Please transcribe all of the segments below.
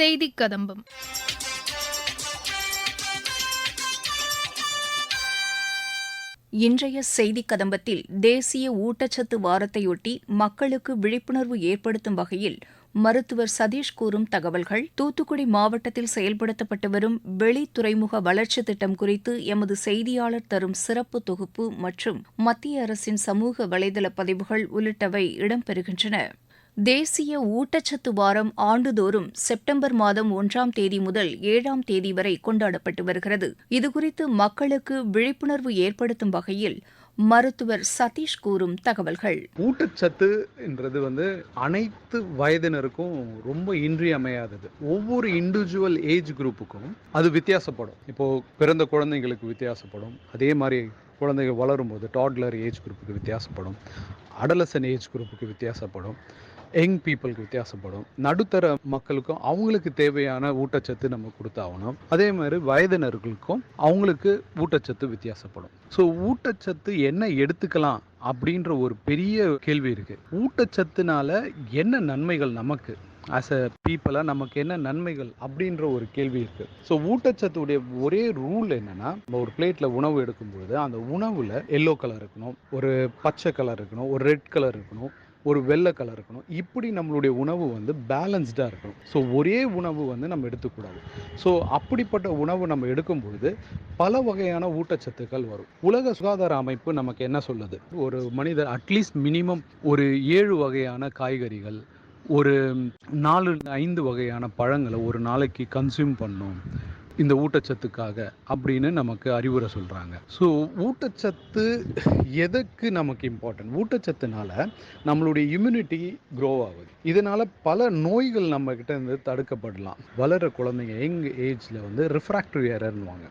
செய்திக் கதம்பம் இன்றைய செய்திக் கதம்பத்தில் தேசிய ஊட்டச்சத்து வாரத்தையொட்டி மக்களுக்கு விழிப்புணர்வு ஏற்படுத்தும் வகையில் மருத்துவர் சதீஷ் கூறும் தகவல்கள் தூத்துக்குடி மாவட்டத்தில் செயல்படுத்தப்பட்டு வரும் வெளி துறைமுக வளர்ச்சித் திட்டம் குறித்து எமது செய்தியாளர் தரும் சிறப்பு தொகுப்பு மற்றும் மத்திய அரசின் சமூக வலைதள பதிவுகள் உள்ளிட்டவை இடம்பெறுகின்றன. தேசிய ஊட்டச்சத்து வாரம் ஆண்டுதோறும் செப்டம்பர் மாதம் ஒன்றாம் தேதி முதல் ஏழாம் தேதி வரை கொண்டாடப்பட்டு வருகிறது. இதுகுறித்து மக்களுக்கு விழிப்புணர்வு ஏற்படுத்தும் வகையில் மருத்துவர் சதீஷ் கூறும் தகவல்கள். ஊட்டச்சத்து என்றது வந்து அனைத்து வயதினருக்கும் ரொம்ப இன்றியமையாதது. ஒவ்வொரு இண்டிவிஜுவல் ஏஜ் குரூப்புக்கும் அது வித்தியாசப்படும். இப்போ பிறந்த குழந்தைங்களுக்கு வித்தியாசப்படும். அதே மாதிரி குழந்தைகள் வளரும்போது டாட்லர் ஏஜ் குரூப்புக்கு வித்தியாசப்படும். அடலசன் ஏஜ் குரூப்புக்கு வித்தியாசப்படும். யங் பீப்புளுக்கு வித்தியாசப்படும். நடுத்தர மக்களுக்கும் அவங்களுக்கு தேவையான ஊட்டச்சத்து நம்ம கொடுத்தாகணும். அதே மாதிரி வயதினர்களுக்கும் அவங்களுக்கு ஊட்டச்சத்து வித்தியாசப்படும். ஸோ ஊட்டச்சத்து என்ன எடுத்துக்கலாம் அப்படின்ற ஒரு பெரிய கேள்வி இருக்குது ஊட்டச்சத்துனால என்ன நன்மைகள் நமக்கு? ஆஸ் அ பீப்புளாக நமக்கு என்ன நன்மைகள் அப்படின்ற ஒரு கேள்வி இருக்குது ஸோ ஊட்டச்சத்துடைய ஒரே ரூல் என்னன்னா நம்ம ஒரு பிளேட்டில் உணவு எடுக்கும்பொழுது அந்த உணவில் எல்லோ கலர் இருக்கணும் ஒரு பச்சை கலர் இருக்கணும் ஒரு ரெட் கலர் இருக்கணும் ஒரு வெள்ளை கலர் இருக்கணும். இப்படி நம்மளுடைய உணவு வந்து பேலன்ஸ்டாக இருக்கணும். ஸோ ஒரே உணவு வந்து நம்ம எடுத்துக்கூடாது. ஸோ அப்படிப்பட்ட உணவு நம்ம எடுக்கும்பொழுது பல வகையான ஊட்டச்சத்துக்கள் வரும். உலக சுகாதார அமைப்பு நமக்கு என்ன சொல்லுது? ஒரு மனிதர் அட்லீஸ்ட் மினிமம் ஒரு ஏழு வகையான காய்கறிகள் ஒரு நாலு ஐந்து வகையான பழங்களை ஒரு நாளைக்கு கன்சியூம் பண்ணும். இந்த ஊட்டச்சத்துக்காக அப்படின்னு நமக்கு அறிவுரை சொல்கிறாங்க ஸோ ஊட்டச்சத்து எதுக்கு நமக்கு இம்பார்ட்டன்ட் ஊட்டச்சத்துனால நம்மளுடைய இம்யூனிட்டி க்ரோ ஆகுது. இதனால் பல நோய்கள் நம்மக்கிட்ட இருந்து தடுக்கப்படலாம். வளர குழந்தைங்க யங் ஏஜில் வந்து ரிஃப்ராக்டரி ஏரர்னுவாங்க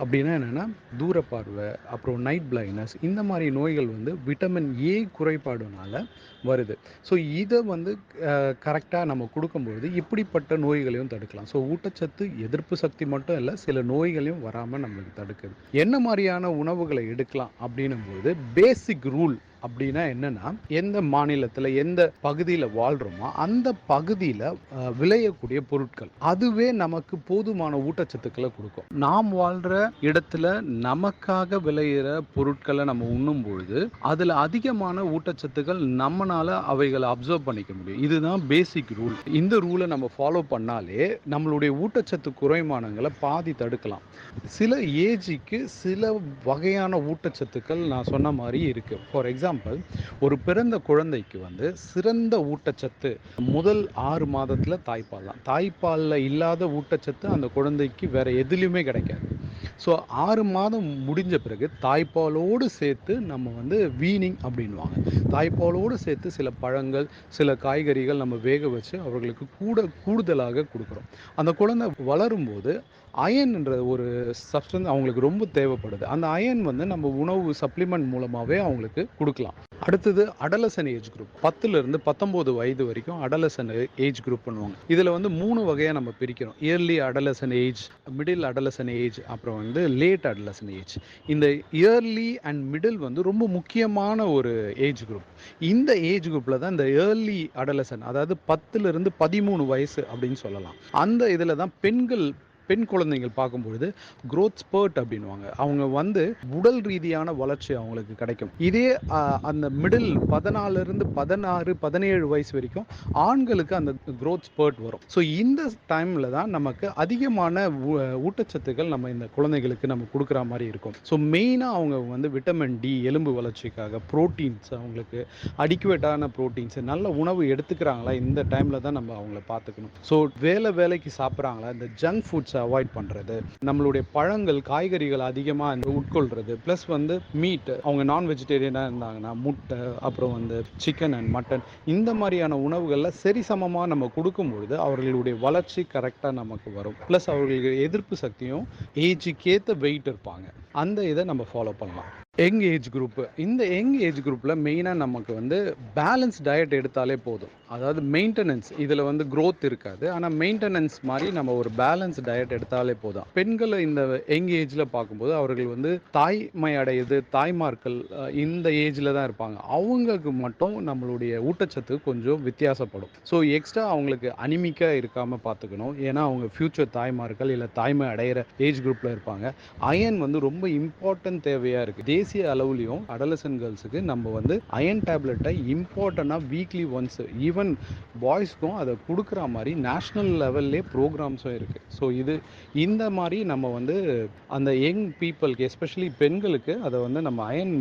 அப்படின்னா என்னென்னா தூரப்பார்வை அப்புறம் நைட் பிளைண்ட்னஸ் இந்த மாதிரி நோய்கள் வந்து விட்டமின் ஏ குறைபாடுனால வருது. ஸோ இதை வந்து கரெக்டாக நம்ம கொடுக்கும்பொழுது இப்படிப்பட்ட நோய்களையும் தடுக்கலாம். ஸோ ஊட்டச்சத்து எதிர்ப்பு சக்தி மட்டும் இல்லை சில நோய்களையும் வராமல் நம்மளுக்கு தடுக்குது. என்ன மாதிரியான உணவுகளை எடுக்கலாம் அப்படின்னும் போது பேசிக் ரூல் அப்படின்னா என்னன்னா எந்த மாநிலத்தில் எந்த பகுதியில் வாழ்கிறோமோ அந்த பகுதியில் விளையக்கூடிய பொருட்கள். அதுவே நமக்கு போதுமான ஊட்டச்சத்துக்களை கொடுக்கும். நாம் வாழ்கிற இடத்துல நமக்காக விளையிற பொருட்களை நம்ம உண்ணும் பொழுது அதில் அதிகமான ஊட்டச்சத்துக்கள் நம்மளால அவைகளை அப்சர்வ் பண்ணிக்க முடியும். இதுதான் பேசிக் ரூல் இந்த ரூலை நம்ம ஃபாலோ பண்ணாலே நம்மளுடைய ஊட்டச்சத்து குறைமானங்களை பாதி தடுக்கலாம். சில ஏஜுக்கு சில வகையான ஊட்டச்சத்துக்கள் நான் சொன்ன மாதிரி இருக்கு. ஃபார் எக்ஸாம்பிள் ஒரு பிறந்த குழந்தைக்கு வந்து சிறந்த ஊட்டச்சத்து முதல் ஆறு மாதத்தில் தாய்ப்பால் தான். தாய்ப்பாலில் இல்லாத ஊட்டச்சத்து அந்த குழந்தைக்கு வேற எதுலேயுமே கிடைக்காது. ஸோ ஆறு மாதம் முடிஞ்ச பிறகு தாய்ப்பாலோடு சேர்த்து நம்ம வந்து வீனிங் அப்படின்வாங்க தாய்ப்பாலோடு சேர்த்து சில பழங்கள் சில காய்கறிகள் நம்ம வேக வச்சு அவர்களுக்கு கூட கூடுதலாக கொடுக்குறோம். அந்த குழந்தை வளரும்போது அயன்ன்ற ஒரு சப்ஸ்டன்ஸ் அவங்களுக்கு ரொம்ப தேவைப்படுது. அந்த அயன் வந்து நம்ம உணவு சப்ளிமெண்ட் மூலமாகவே அவங்களுக்கு கொடுக்கலாம். அடுத்தது அடலசன் ஏஜ் குரூப் பத்துலேருந்து பத்தொம்போது வயது வரைக்கும் அடலசன் ஏஜ் குரூப் பண்ணுவாங்க. இதில் வந்து மூணு வகையாக நம்ம பிரிக்கிறோம். Early adolescent age middle adolescent age அப்புறம் வந்து லேட் அடலசன் ஏஜ் இந்த இயர்லி அண்ட் மிடில் வந்து ரொம்ப முக்கியமான ஒரு ஏஜ் குரூப் இந்த ஏஜ் குரூப்பில் தான் இந்த ஏர்லி அடலசன் அதாவது பத்துலேருந்து பதிமூணு வயசு அப்படின்னு சொல்லலாம். அந்த இதில் தான் பெண்கள் பெண் குழந்தைகள் பார்க்கும்பொழுது குரோத் ஸ்பர்ட் அப்படின்வாங்க அவங்க வந்து உடல் ரீதியான வளர்ச்சி அவங்களுக்கு கிடைக்கும். இதே அந்த மிடில் பதினாலிருந்து பதினாறு பதினேழு வயசு வரைக்கும் ஆண்களுக்கு அந்த குரோத் ஸ்பர்ட் வரும். ஸோ இந்த டைமில் தான் நமக்கு அதிகமான ஊ- ஊட்டச்சத்துக்கள் நம்ம இந்த குழந்தைகளுக்கு நம்ம கொடுக்குற மாதிரி இருக்கும். ஸோ மெயினாக அவங்க வந்து விட்டமின் டி எலும்பு வளர்ச்சிக்காக ப்ரோட்டீன்ஸ் அவங்களுக்கு அடிக்குவேட்டான ப்ரோட்டீன்ஸ் நல்ல உணவு எடுத்துக்கிறாங்களா இந்த டைமில் தான் நம்ம அவங்கள பார்த்துக்கணும். ஸோ வேலை வேலைக்கு சாப்பிட்றாங்களா இந்த ஜங்க் ஃபுட்ஸ் அவாய்ட் பண்ணுறது நம்மளுடைய பழங்கள் காய்கறிகள் அதிகமாக உட்கொள்கிறது ப்ளஸ் வந்து மீட் அவங்க நான் வெஜிடேரியனாக இருந்தாங்கன்னா முட்டை அப்புறம் வந்து சிக்கன் அண்ட் மட்டன் இந்த மாதிரியான உணவுகளில் சரிசமமாக நம்ம கொடுக்கும்பொழுது அவர்களுடைய வளர்ச்சி கரெக்டாக நமக்கு வரும். ப்ளஸ் அவர்களுக்கு எதிர்ப்பு சக்தியும் ஏஜுக்கேற்ற வெயிட் இருப்பாங்க. அந்த இதை நம்ம ஃபாலோ பண்ணலாம். யங் ஏஜ் குரூப் இந்த யங் ஏஜ் குரூப்பில் மெயினாக நமக்கு வந்து பேலன்ஸ் டயட் எடுத்தாலே போதும். அதாவது மெயின்டெனன்ஸ். இதில் வந்து க்ரோத் இருக்காது. ஆனால் மெயின்டெனன்ஸ் மாதிரி நம்ம ஒரு பேலன்ஸ் டயட் எடுத்தாலே போதும். பெண்களை இந்த யங் ஏஜில் பார்க்கும்போது அவர்கள் வந்து தாய்மை அடையுது தாய்மார்கள் இந்த ஏஜில் தான் இருப்பாங்க. அவங்களுக்கு மட்டும் நம்மளுடைய ஊட்டச்சத்து கொஞ்சம் வித்தியாசப்படும். ஸோ எக்ஸ்ட்ரா அவங்களுக்கு அனிமிக்காக இருக்காமல் பார்த்துக்கணும். ஏன்னா அவங்க ஃப்யூச்சர் தாய்மார்கள் இல்லை தாய்மை அடையிற ஏஜ் குரூப்பில் இருப்பாங்க. அயன் வந்து ரொம்ப இம்பார்ட்டன்ட் தேவையாக இருக்குது தேசிய அளவுலையும் அடலசன் கேர்ள்ஸுக்கு நம்ம வந்து அயன் டேப்லெட்டை இம்பார்ட்டண்ட்டாக வீக்லி ஒன்ஸ் ஈவன் பாய்ஸ்க்கும் அதை கொடுக்குற மாதிரி நேஷ்னல் லெவல்லே ப்ரோக்ராம்ஸும் இருக்குது ஸோ இது இந்த மாதிரி நம்ம வந்து அந்த யங் பீப்புளுக்கு எஸ்பெஷலி பெண்களுக்கு அதை வந்து நம்ம அயன்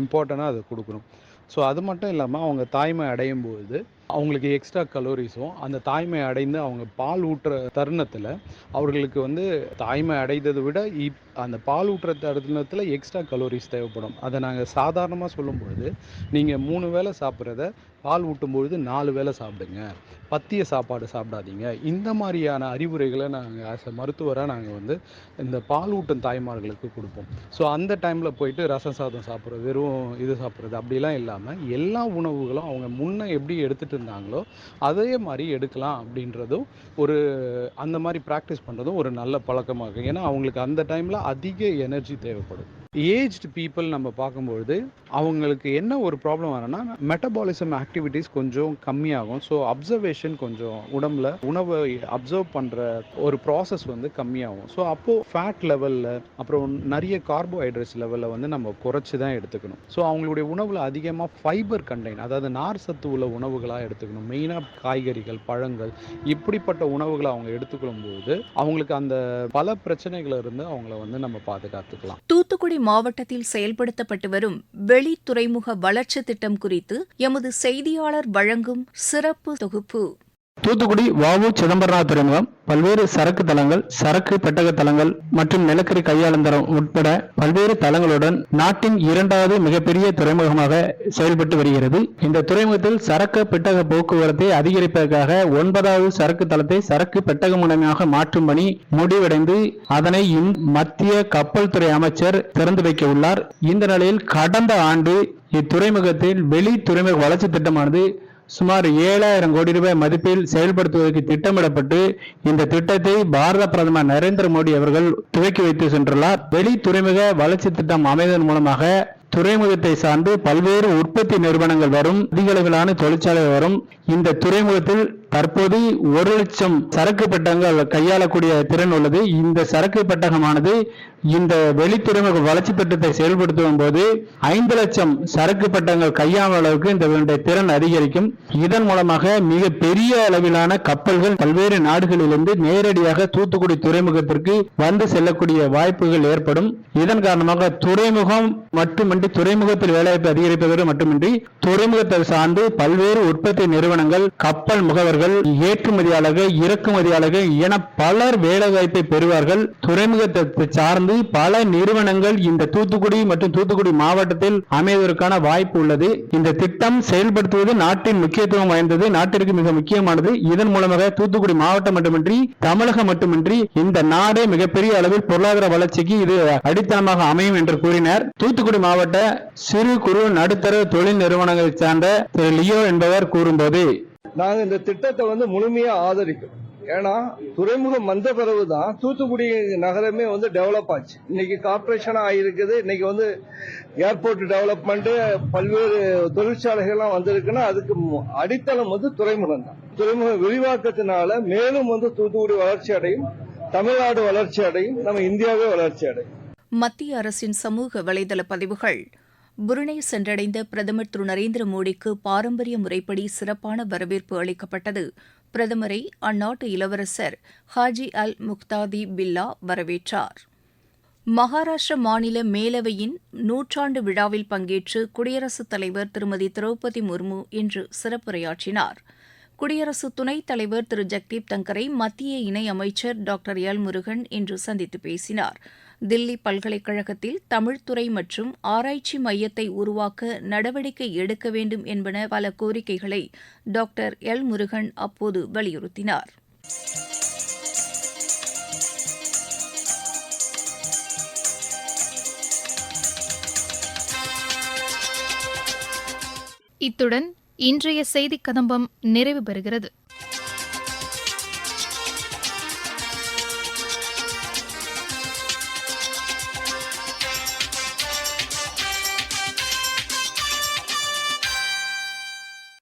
இம்பார்ட்டண்ட்டாக அதை கொடுக்கணும். ஸோ அது மட்டும் இல்லாமல் அவங்க தாய்மை அடையும் போது அவங்களுக்கு எக்ஸ்ட்ரா கலோரிஸும் அந்த தாய்மை அடைந்து அவங்க பால் ஊட்டுற தருணத்தில் அவர்களுக்கு வந்து தாய்மை அடைந்ததை விட இப் அந்த பால் ஊட்டுற தருணத்தில் எக்ஸ்ட்ரா கலோரிஸ் தேவைப்படும். அதை நாங்கள் சாதாரணமாக சொல்லும்பொழுது நீங்கள் மூணு வேளை சாப்பிட்றத பால் ஊட்டும்பொழுது நாலு வேளை சாப்பிடுங்க. பத்திய சாப்பாடு சாப்பிடாதீங்க. இந்த மாதிரியான அறிவுரைகளை நாங்கள் ஆஸ் அ மருத்துவராக நாங்கள் வந்து இந்த பால் ஊட்டும் தாய்மார்களுக்கு கொடுப்போம். ஸோ அந்த டைமில் போயிட்டு ரசம் சாதம் சாப்பிட்றது வெறும் இது சாப்பிட்றது அப்படிலாம் இல்லாமல் எல்லா உணவுகளும் அவங்க முன்னே எப்படி எடுத்துகிட்டு இருந்தாங்களோ அதே மாதிரி எடுக்கலாம் அப்படின்றதும் ஒரு அந்த மாதிரி ப்ராக்டிஸ் பண்ணுறதும் ஒரு நல்ல பழக்கமாக இருக்கும் ஏன்னா அவங்களுக்கு அந்த டைமில் அதிக எனர்ஜி தேவைப்படும். ஏஜ்டு பீப்புள் நம்ம பார்க்கும்பொழுது அவங்களுக்கு என்ன ஒரு ப்ராப்ளம் வரனா மெட்டபாலிசம் ஆக்டிவிட்டீஸ் கொஞ்சம் கம்மியாகும். ஸோ அப்சர்வேஷன் கொஞ்சம் உடம்புல உணவை அப்சர்வ் பண்ணுற ஒரு ப்ராசஸ் வந்து கம்மியாகும். ஸோ அப்போது ஃபேட் லெவலில் அப்புறம் நிறைய கார்போஹைட்ரேட்ஸ் லெவலில் வந்து நம்ம குறைச்சி தான் எடுத்துக்கணும். ஸோ அவங்களுடைய உணவில் அதிகமாக ஃபைபர் கண்டெயின் அதாவது நார் சத்து உள்ள உணவுகளாக எடுத்துக்கணும். மெயினாக காய்கறிகள் பழங்கள் இப்படிப்பட்ட உணவுகளை அவங்க எடுத்துக்கொள்ளும் போது அவங்களுக்கு அந்த பல பிரச்சனைகள் இருந்து அவங்கள வந்து நம்ம பாதுகாத்துக்கலாம். தூத்துக்குடி மாவட்டத்தில் செயல்படுத்தப்பட்டு வரும் வெளி துறைமுக வளர்ச்சி திட்டம் குறித்து எமது செய்தியாளர் வழங்கும் சிறப்பு தொகுப்பு. தூத்துக்குடி வாவு சிதம்பரநாத் துறைமுகம் பல்வேறு சரக்கு தளங்கள் சரக்கு பெட்டக தளங்கள் மற்றும் நிலக்கரி கையாளந்தரம் உட்பட பல்வேறு தளங்களுடன் நாட்டின் இரண்டாவது மிகப்பெரிய துறைமுகமாக செயல்பட்டு வருகிறது. இந்த துறைமுகத்தில் சரக்கு பெட்டக போக்குவரத்தை அதிகரிப்பதற்காக ஒன்பதாவது சரக்கு தளத்தை சரக்கு பெட்டக முனையமாக மாற்றும் பணி முடிவடைந்து அதனை இந்- மத்திய கப்பல் துறை அமைச்சர் திறந்து வைக்க உள்ளார். இந்த நிலையில் கடந்த ஆண்டு இத்துறைமுகத்தில் வெளி துறைமுக வளர்ச்சி திட்டமானது சுமார் ஏழாயிரம் கோடி ரூபாய் மதிப்பில் செயல்படுத்துவதற்கு திட்டமிடப்பட்டு இந்த திட்டத்தை பாரத பிரதமர் நரேந்திர மோடி அவர்கள் துவக்கி வைத்து சென்றுள்ளார். வெளி துறைமுக வளர்ச்சி திட்டம் அமைவதன் மூலமாக துறைமுகத்தை சார்ந்து பல்வேறு உற்பத்தி நிறுவனங்கள் வரும் அதிக அளவிலான தொழிற்சாலை வரும். இந்த துறைமுகத்தில் தற்போது ஒரு லட்சம் சரக்கு பெட்டகங்கள் கையாளக்கூடிய திறன் உள்ளது. இந்த சரக்கு பெட்டகமானது இந்த வெளித்துறைமுக வளர்ச்சி திட்டத்தை செயல்படுத்தும் போது ஐந்து லட்சம் சரக்கு பட்டங்கள் கையாளும் அளவுக்கு இந்த திறன் அதிகரிக்கும். இதன் மூலமாக மிக பெரிய அளவிலான கப்பல்கள் பல்வேறு நாடுகளிலிருந்து நேரடியாக தூத்துக்குடி துறைமுகத்திற்கு வந்து செல்லக்கூடிய வாய்ப்புகள் ஏற்படும். இதன் காரணமாக துறைமுகம் மட்டுமின்றி துறைமுகத்தில் வேலைவாய்ப்பு அதிகரிப்பதோடு மட்டுமின்றி துறைமுகத்தை சார்ந்து பல்வேறு உற்பத்தி நிறுவனங்கள் கப்பல் முகவர்கள் ஏற்றுமதியாளர்கள் இறக்குமதியாளர்கள் என பலர் வேலைவாய்ப்பை பெறுவார்கள். துறைமுகத்தை சார்ந்து பல நிறுவனங்கள் இந்த தூத்துக்குடி மற்றும் தூத்துக்குடி மாவட்டத்தில் அமைவதற்கான வாய்ப்பு உள்ளது. இந்த திட்டம் செயல்படுத்துவது நாட்டின் முக்கியத்துவம் வாய்ந்தது நாட்டிற்கு மிக முக்கியமானது. இதன் மூலமாக தூத்துக்குடி மாவட்டம் மட்டுமின்றி தமிழகம் மட்டுமின்றி இந்த நாடே மிகப்பெரிய அளவில் பொருளாதார வளர்ச்சிக்கு இது அடித்தளமாக அமையும் என்று கூறினார். தூத்துக்குடி மாவட்ட சிறு குறு நடுத்தர தொழில் நிறுவனங்களை சார்ந்த திரு லியோ என்பவர் கூறும்போது நாங்க இந்த திட்டத்தை வந்து முழுமையா ஆதரிக்கிறோம். ஏன்னா துறைமுகம் வந்த பிறகுதான் தூத்துக்குடி நகரமே வந்து டெவலப் ஆச்சு. இன்னைக்கு கார்பரேஷனா ஆயிருக்குது. இன்னைக்கு வந்து ஏர்போர்ட் டெவலப்மெண்ட் பல்வேறு தொழிற்சாலைகள்லாம் வந்திருக்குன்னா அதுக்கு அடித்தளம் வந்து துறைமுகம் தான். துறைமுக விரிவாக்கத்தினால மேலும் வந்து தூத்துக்குடி வளர்ச்சி அடையும் தமிழ்நாடு வளர்ச்சி அடையும் நம்ம இந்தியாவே வளர்ச்சி அடையும். மத்திய அரசின் சமூக வலைதள பதிவுகள் புருனே சென்றடைந்த பிரதமர் திரு. நரேந்திர மோடிக்கு பாரம்பரிய முறைப்படி சிறப்பான வரவேற்பு அளிக்கப்பட்டது. பிரதமரை அந்நாட்டு இளவரசர் ஹாஜி அல் முக்தாதி பில்லா வரவேற்றார். மகாராஷ்டிர மாநில மேலவையின் நூற்றாண்டு விழாவில் பங்கேற்று குடியரசுத் தலைவர் திருமதி திரௌபதி முர்மு இன்று சிறப்புரையாற்றினார். குடியரசு துணைத் தலைவர் திரு. ஜெக்தீப் தங்கரை மத்திய இணையமைச்சர் டாக்டர் எல் முருகன் இன்று சந்தித்து பேசினார். தில்லி பல்கலைக்கழகத்தில் தமிழ்துறை மற்றும் ஆராய்ச்சி மையத்தை உருவாக்க நடவடிக்கை எடுக்க வேண்டும் என்பன பல கோரிக்கைகளை டாக்டர் எல் முருகன் அப்போது வலியுறுத்தினார். இத்துடன் இன்றைய செய்திக் கதம்பம் நிறைவு பெறுகிறது.